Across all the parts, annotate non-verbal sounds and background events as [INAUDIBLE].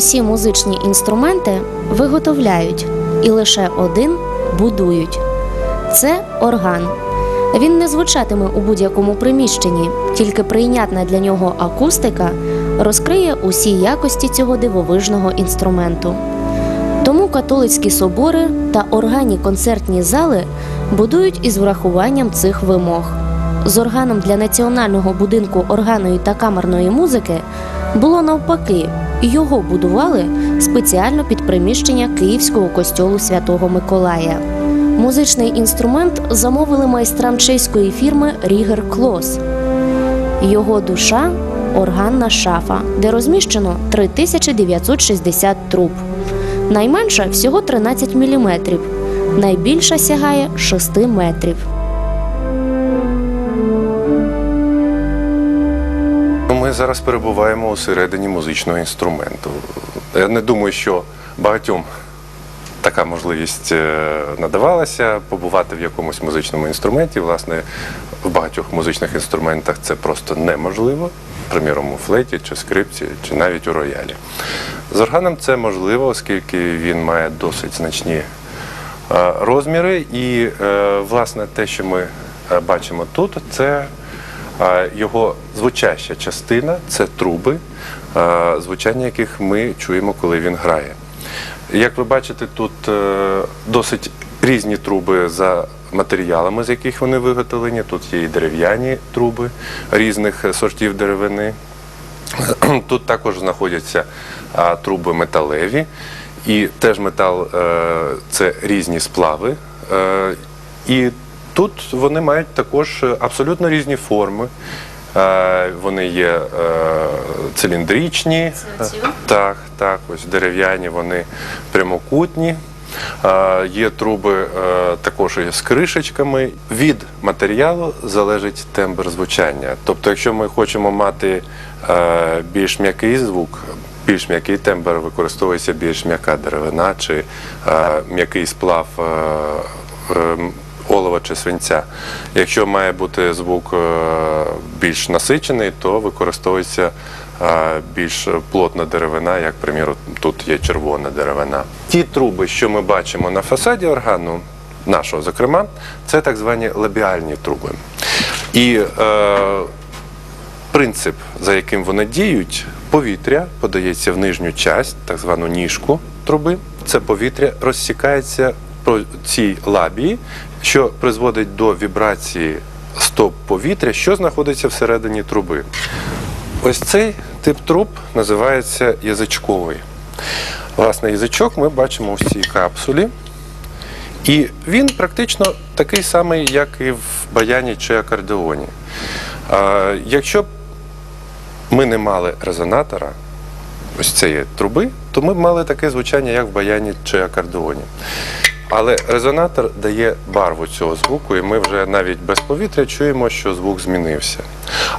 Усі музичні інструменти виготовляють і лише один будують. Це орган. Він не звучатиме у будь-якому приміщенні, тільки прийнятна для нього акустика розкриє усі якості цього дивовижного інструменту. Тому католицькі собори та органні концертні зали будують із врахуванням цих вимог. З органом для національного будинку органної та камерної музики було навпаки, його будували спеціально під приміщення Київського костьолу Святого Миколая. Музичний інструмент замовили майстрам чеської фірми Рігер Клос. Його душа органна шафа, де розміщено 3960 труб. Найменша всього 13 мм, найбільша сягає 6 метрів. Ми зараз перебуваємо у середині музичного інструменту. Я не думаю, що багатьом така можливість е, надавалася побувати в якомусь музичному інструменті. Власне, в багатьох музичних інструментах це просто неможливо. Приміром, у флейті чи скрипці, чи навіть у роялі. З органом це можливо, оскільки він має досить значні е, розміри. І, е, власне, те, що ми бачимо тут, це його звучаща частина це труби, звучання яких ми чуємо, коли він грає. Як ви бачите, тут е, досить різні труби за матеріалами, з яких вони виготовлені. Тут є і дерев'яні труби різних сортів деревини. [CLEARS THROAT] Тут також знаходяться труби металеві, і теж метал е, це різні сплави. Е, і тут вони мають також абсолютно різні форми. Е, вони є е, циліндричні, так, так, ось дерев'яні, вони прямокутні. Е, Є труби е, також з кришечками. Від матеріалу залежить тембр звучання. Тобто, якщо ми хочемо мати е, більш м'який звук, більш м'який тембр використовується більш м'яка деревина чи е, м'який сплав е, е, олова чи свинця. Якщо має бути звук е, більш насичений, то використовується е, більш плотна деревина, як, приміру, тут є червона деревина. Ті труби, що ми бачимо на фасаді органу, нашого, зокрема, це так звані лабіальні труби. І е, принцип, за яким вони діють, повітря подається в нижню часть, так звану ніжку труби. Це повітря розсікається по цій лабії, що призводить до вібрації стоп повітря, що знаходиться всередині труби. Ось цей тип труб називається язичковий. Власне, язичок ми бачимо в цій капсулі. І він практично такий самий, як і в баяні чи акордеоні. Якщо б ми не мали резонатора, ось цієї труби, то ми б мали таке звучання, як в баяні чи акордеоні. Але резонатор дає барву цього звуку, і ми вже навіть без повітря чуємо, що звук змінився.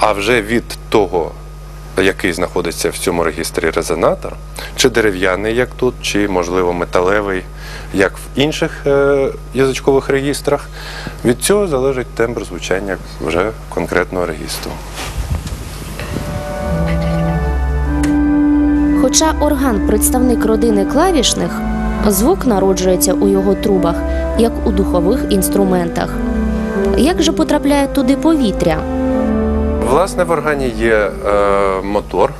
А вже від того, який знаходиться в цьому регістрі резонатор, чи дерев'яний, як тут, чи, можливо, металевий, як в інших е, язичкових регістрах, від цього залежить тембр звучання вже конкретного регістру. Хоча орган представник родини клавішних, звук народжується у його трубах, як у духових інструментах. Як же потрапляє туди повітря? Власне, в органі є е, мотор.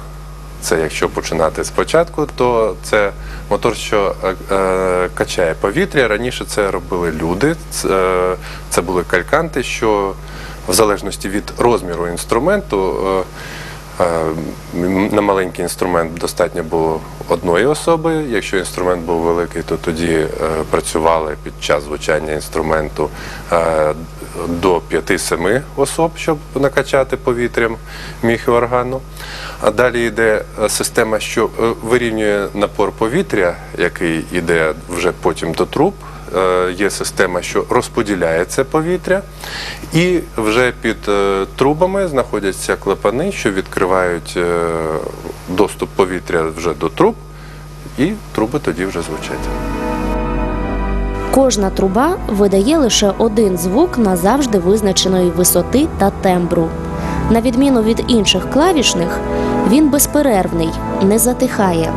Це якщо починати спочатку, то це мотор, що е, е, качає повітря. Раніше це робили люди. Це, е, це були кальканти, що в залежності від розміру інструменту. Е, на маленький інструмент достатньо було одної особи. Якщо інструмент був великий, то тоді е, працювали під час звучання інструменту е, до 5-7 особ, щоб накачати повітрям міг і органу. А далі йде е, система, що е, вирівнює напор повітря, який йде вже потім до труб. Е, Є система, що розподіляє це повітря, і вже під е, трубами знаходяться клапани, що відкривають е, доступ повітря вже до труб, і труби тоді вже звучать. Кожна труба видає лише один звук назавжди визначеної висоти та тембру. На відміну від інших клавішних, він безперервний, не затихає.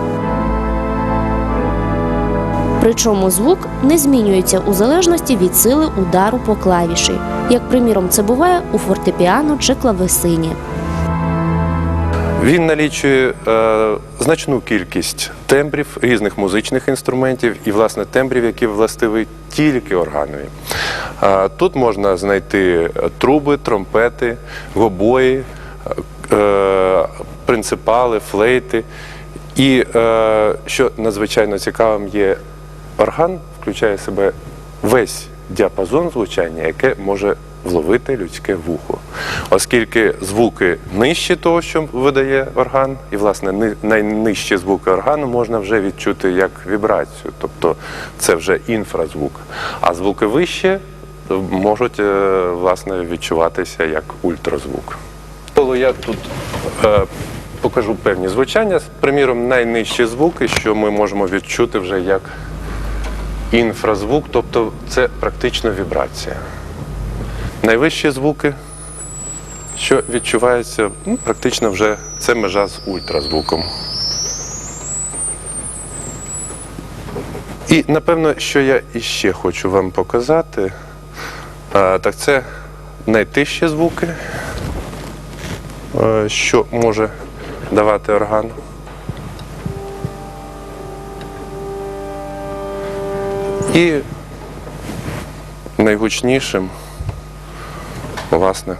Причому звук не змінюється у залежності від сили удару по клавіші, як приміром це буває у фортепіано чи клавесині. Він налічує е, значну кількість тембрів різних музичних інструментів і, власне, тембрів, які властиві тільки органові. Е, тут можна знайти труби, тромпети, гобої, е, принципали, флейти. І е, що надзвичайно цікавим є, орган включає в себе весь діапазон звучання, яке може вловити людське вухо. Оскільки звуки нижче того, що видає орган, і власне найнижчі звуки органу можна вже відчути як вібрацію, тобто це вже інфразвук. А звуки вище е, можуть е, власне відчуватися як ультразвук. Я тут е, покажу певні звучання, приміром, найнижчі звуки, що ми можемо відчути вже як інфразвук, тобто це практично вібрація. Найвищі звуки, що відчувається, ну, практично вже це межа з ультразвуком. І напевно, що я іще хочу вам показати, так це найтижчі звуки, що може давати орган. І найгучнішим, власне.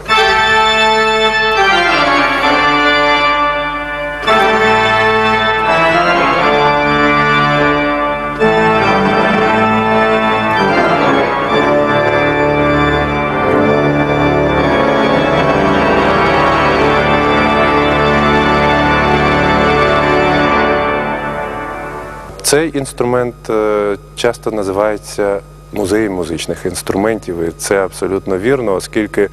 Цей інструмент е, часто називається музеєм музичних інструментів, і це абсолютно вірно, оскільки, е,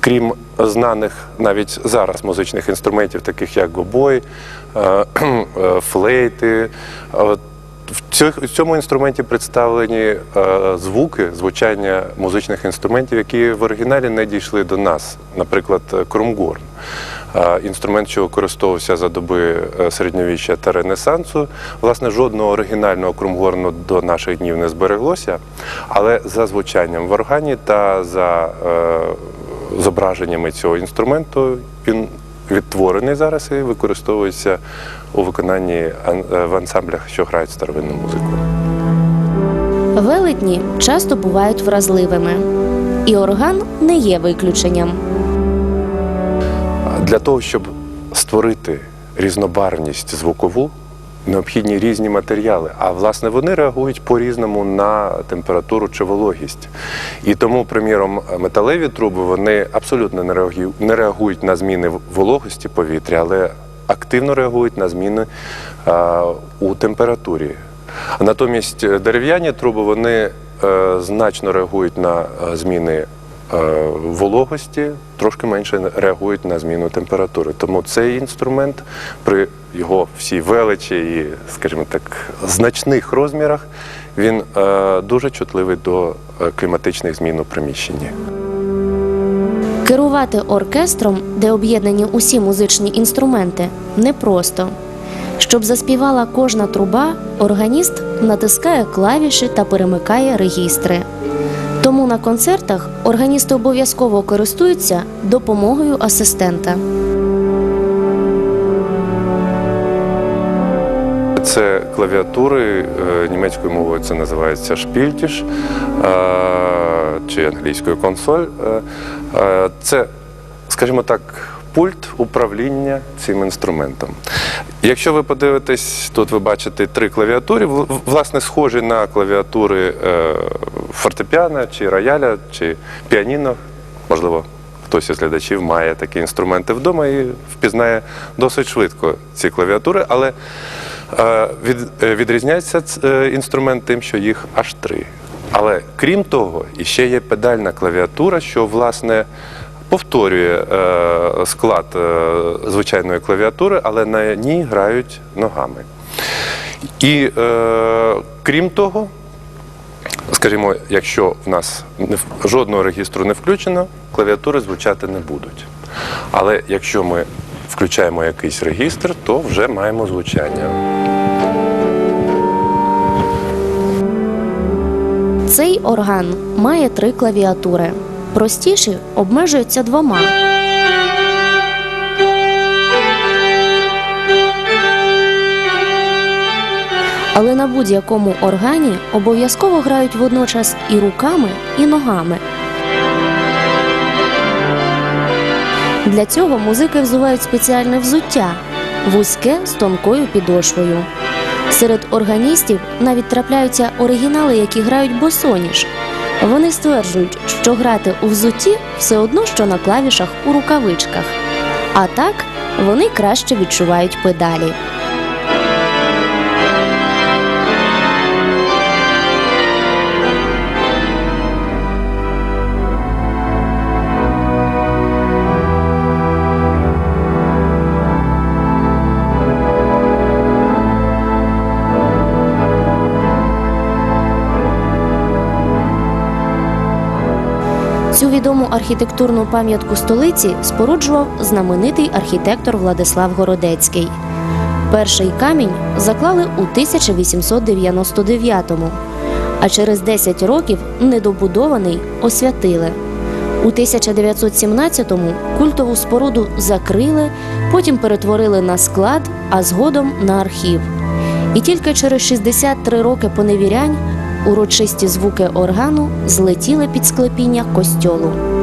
крім знаних навіть зараз музичних інструментів, таких як гобой, е, флейти, в цьому інструменті представлені звуки, звучання музичних інструментів, які в оригіналі не дійшли до нас, наприклад, крумгорн. Інструмент, що використовувався за доби е, середньовіччя та Ренесансу. Власне, жодного оригінального крумгорну до наших днів не збереглося, але за звучанням в органі та за е, зображеннями цього інструменту він відтворений зараз і використовується у виконанні е, в ансамблях, що грають старовинну музику. Велетні часто бувають вразливими, і орган не є виключенням. Для того, щоб створити різнобарвність звукову, необхідні різні матеріали. А власне вони реагують по-різному на температуру чи вологість. І тому, приміром, металеві труби вони абсолютно не реагують, на зміни вологості повітря, але активно реагують на зміни у температурі. Натомість е, дерев'яні труби вони е, значно реагують на е, зміни вологості, трошки менше реагують на зміну температури. Тому цей інструмент при його всій величі і, скажімо так, значних розмірах він е, дуже чутливий до е, кліматичних змін у приміщенні. Керувати оркестром, де об'єднані усі музичні інструменти, непросто. Щоб заспівала кожна труба, органіст натискає клавіші та перемикає регістри. На концертах органісти обов'язково користуються допомогою асистента. Це клавіатури е, німецькою мовою це називається шпільтіш е, чи англійською консоль. Е, Це, скажімо так, пульт управління цим інструментом. Якщо ви подивитесь, тут ви бачите три клавіатури, власне, схожі на клавіатури е, фортепіано чи рояля, чи піаніно, можливо. Хтось із глядачів має такі інструменти вдома і впізнає досить швидко ці клавіатури, але е, е, відрізняється інструмент тим, що їх аж три. Але крім того, іще є педальна клавіатура, що власне повторює е, склад е, звичайної клавіатури, але на ній грають ногами. І е, крім того, Скажімо, якщо в нас не жодного регістру не включено, клавіатури звучати не будуть. Але якщо ми включаємо якийсь регістр, то вже маємо звучання. Цей орган має три клавіатури. Простіші обмежуються двома. Але на будь-якому органі обов'язково грають водночас і руками, і ногами. Для цього музики взувають спеціальне взуття вузьке з тонкою підошвою. Серед органістів навіть трапляються оригінали, які грають босоніж. Вони стверджують, що грати у взуті все одно, що на клавішах у рукавичках. А так вони краще відчувають педалі. Архітектурну пам'ятку столиці споруджував знаменитий архітектор Владислав Городецький. Перший камінь заклали у 1899-му, а через 10 років недобудований освятили. У 1917-му культову споруду закрили, потім перетворили на склад, а згодом на архів. І тільки через 63 роки поневірянь урочисті звуки органу злетіли під склепіння костьолу.